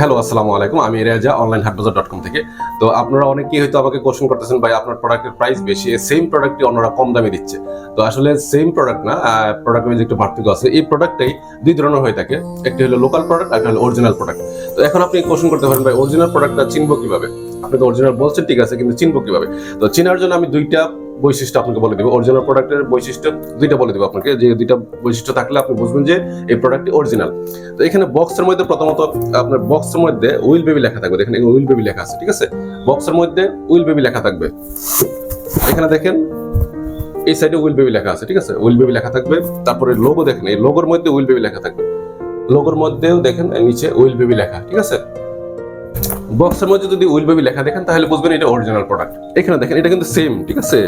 Hello আসসালামু আলাইকুম। আমি Reza online Haatbazar dot com থেকে। তো আপনারা অনেকেই হয়তো আমাকে কোশ্চেন করতেছেন, ভাই, আপনার প্রোডাক্টের প্রাইস বেশি সেম প্রোডাক্টটি অন্যরা কম দামে দিচ্ছে। তো আসলে সেম প্রোডাক্ট না প্রোডাক্ট মধ্যে একটু পার্থক্য আছে। এই প্রোডাক্টটাই দুই ধরনের হয়ে থাকে। একটি হলো লোকাল প্রোডাক্ট আর হলো অরিজিনাল প্রোডাক্ট তো এখন আপনি কোশ্চেন করতে পারেন, ভাই অরিজিনাল প্রোডাক্টটা চিনবো কীভাবে? আপনি তো অরিজিনাল বলছেন ঠিক আছে, কিন্তু চিনবো কীভাবে? তো চেনার জন্য আমি দুইটা বৈশিষ্ট্য আপনাকে বলে দেবো। অরিজিনাল প্রোডাক্টের বৈশিষ্ট্য দুইটা বলে দেবো আপনাকে। যে দুইটা বৈশিষ্ট্য থাকলে আপনি বুঝবেন যে এই প্রোডাক্টটি অরিজিনাল তো এখানে বক্সের মধ্যে প্রথমত আপনার বক্সের মধ্যে উইল বেবি লেখা থাকবে। দেখেন উইল বেবি লেখা আছে, ঠিক আছে? বক্সের মধ্যে উইল বেবি লেখা থাকবে। এখানে দেখেন, এই সাইডে উইল বেবি লেখা আছে, ঠিক আছে? উইল বেবি লেখা থাকবে। তারপরে লোগো দেখেন, এই লোগোর মধ্যে উইল বেবি লেখা থাকবে। লোগোর মধ্যেও দেখেন নিচে উইল বেবি লেখা, ঠিক আছে? বক্সের মধ্যে যদি উইল বেবি লেখা দেখেন, তাহলে বুঝবেন এটা অরিজিনাল প্রোডাক্ট এখানে দেখেন, এটা কিন্তু সেম ঠিক আছে?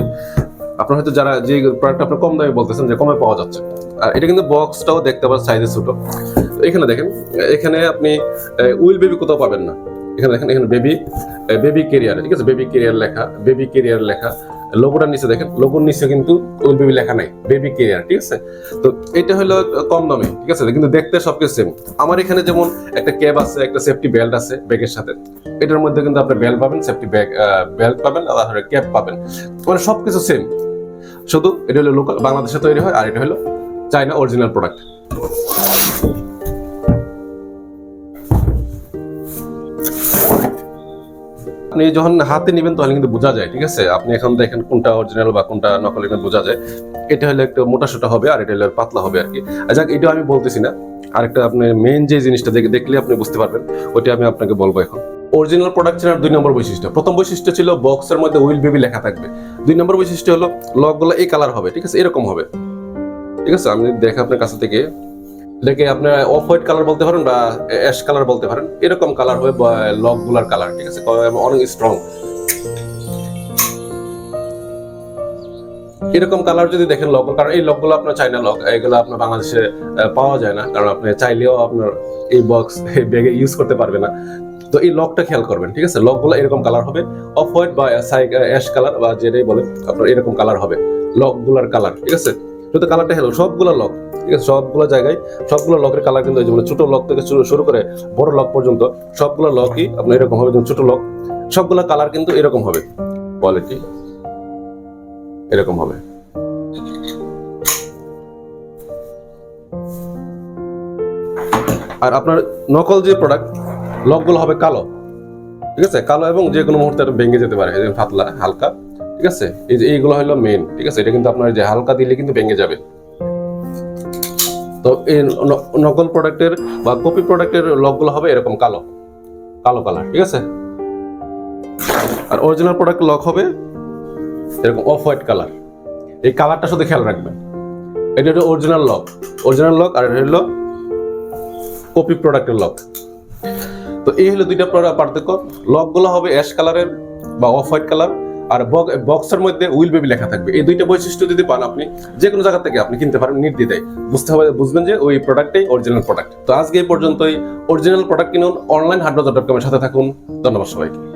আপনার হয়তো যারা যে প্রোডাক্ট আপনার কম দামে বলতেছেন যে কমে পাওয়া যাচ্ছে। আর এটা কিন্তু বক্সটাও দেখতে পাবেন সাইজে ছোট। এখানে দেখেন, এখানে আপনি উইল বেবি কোথাও পাবেন না। এখানে দেখেন, এখানে বেবি বেবি কেরিয়ার ঠিক আছে? বেবি কেরিয়ার লেখা বেবি কেরিয়ার লেখা। লোগোটার নিচে দেখেন লোগোর নিচে কিন্তু উইল বেবি লেখা নাই বেবি কেয়ার ঠিক আছে? তো এটা হলো কম দামে ঠিক আছে? কিন্তু দেখতে সবকিছু সেম আমার এখানে যেমন একটা ক্যাব আছে একটা সেফটি বেল্ট আছে ব্যাগের সাথে। এটার মধ্যে কিন্তু আপনি বেল্ট পাবেন সেফটি ব্যাগ বেল্ট পাবেন আর ক্যাব পাবেন। মানে সবকিছু সেম শুধু এটা হলো লোকাল বাংলাদেশে তৈরি হয় আর এটা হলো চাইনা অরিজিনাল প্রোডাক্ট আপনি যখন হাতে নেবেন তখন কিন্তু বোঝা যায়, ঠিক আছে? আপনি এখন দেখেন কোনটা অরিজিনাল বা কোনটা নকল এটা বোঝা যায়। এটা হলে একটু মোটা সোটা হবে আর এটা হলো পাতলা হবে আর কি যাক, এটা আমি বলতেছি না। আরেকটা আপনি মেইন যে জিনিসটা দেখে দেখলে আপনি বুঝতে পারবেন, ওইটা আমি আপনাকে বলব এখন। অরিজিনাল প্রোডাক্ট দুই নম্বর বৈশিষ্ট্য। প্রথম বৈশিষ্ট্য ছিল বক্সের মধ্যে উইল বেবি লেখা থাকবে। দুই নম্বর বৈশিষ্ট্য হলো লকগুলো এই কালার হবে, ঠিক আছে? এরকম হবে। ঠিক আছে? আমি দেখে আপনার কাছ থেকে এটাকে আপনার অফ হোয়াইট কালার বলতে পারেন বা অ্যাশ কালার বলতে পারেন, এরকম কালার হবে লকগুলার কালার ঠিক আছে? অনেক স্ট্রং এরকম কালার যদি দেখেন লক কারণ এই লকগুলো আপনার চাইনা লক এগুলো আপনার বাংলাদেশে পাওয়া যায় না, কারণ আপনি চাইলেও আপনার এই বক্স এই ব্যাগে ইউজ করতে পারবে না। তো এই লকটা খেয়াল করবেন, ঠিক আছে? লকগুলো এরকম কালার হবে। অফ হোয়াইট বা অ্যাশ কালার বা যেটাই বলেন, আপনার এরকম কালার হবে লকগুলার কালার ঠিক আছে? শুধু কালারটা হলো সবগুলো লক ঠিক আছে? সবগুলো জায়গায় সবগুলো লকের কালার কিন্তু মানে ছোট লক থেকে শুরু করে বড় লক পর্যন্ত সবগুলো লকই আপনার এরকম হবে ছোট লক সবগুলো কালার কিন্তু এরকম হবে। কোয়ালিটি এরকম হবে। আর আপনার নকল যে প্রোডাক্ট লকগুলো হবে কালো, ঠিক আছে? কালো এবং যে কোনো মুহূর্তে ভেঙে যেতে পারে পাতলা, হালকা। ঠিক আছে? এই যে এইগুলো হলো মেন ঠিক আছে? এটা কিন্তু আপনার যে হালকা দিলে কিন্তু ভেঙে যাবে। তো এই নকল প্রোডাক্টের বা কপি প্রোডাক্টের লকগুলো হবে এরকম কালো। কালো কালার ঠিক আছে? আর অরিজিনাল প্রোডাক্ট লক হবে এরকম অফ হোয়াইট কালার এই কালারটা শুধু খেয়াল রাখবেন। এটা হলো অরিজিনাল লক অরিজিনাল লক আর এটা হলো কপি প্রোডাক্টের লক তো এই হলো দুইটা প্রোডাক্ট পার্থক্য লকগুলো হবে অ্যাশ কালারের বা অফ হোয়াইট কালার আর বক্সের মধ্যে উইল বেবি লেখা থাকবে। এই দুইটা বৈশিষ্ট্য যদি পান আপনি যে কোনো জায়গা থেকে আপনি কিনতে পারেন নির্দ্বিধায়। বুঝতে হবে বুঝবেন যে ওই প্রোডাক্টটাই অরিজিনাল প্রোডাক্ট তো আজকে এই পর্যন্তই। অরিজিনাল প্রোডাক্ট কিনুন অনলাইন হাটবাজার ডট কমের সাথে থাকুন। ধন্যবাদ সবাইকে।